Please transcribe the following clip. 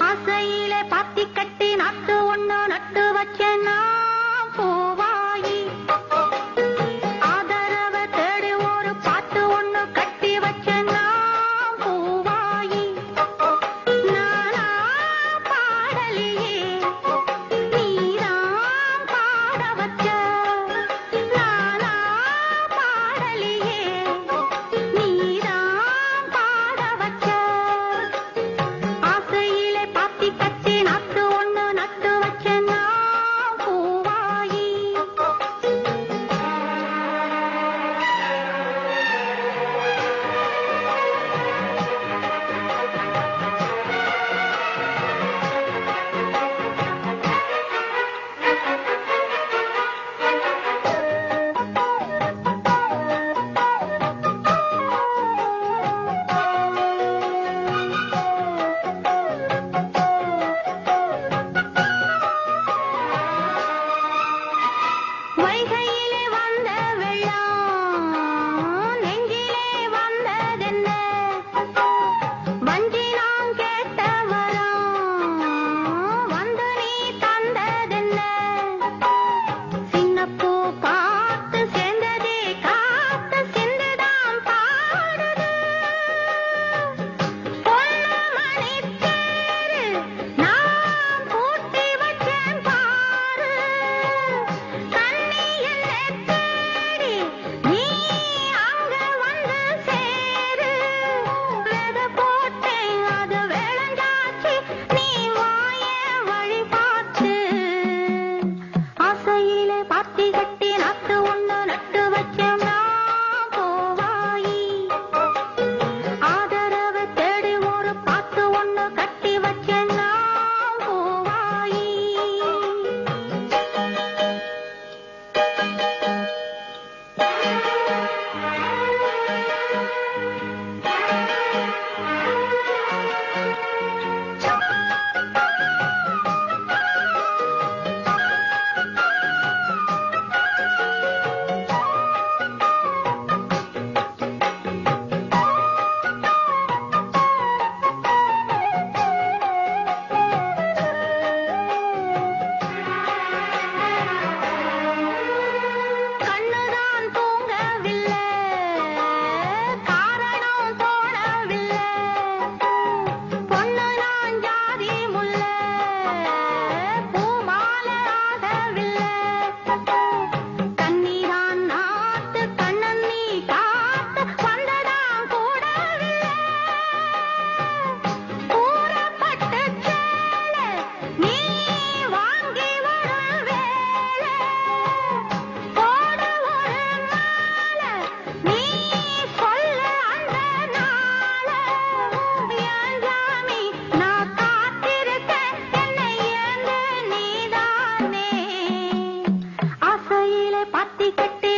ஆசையிலே பாத்தி கட்டி நட்டு ஒண்ணு நட்டு வச்சேன்னா பூவாயி பார்த்தி கட்டி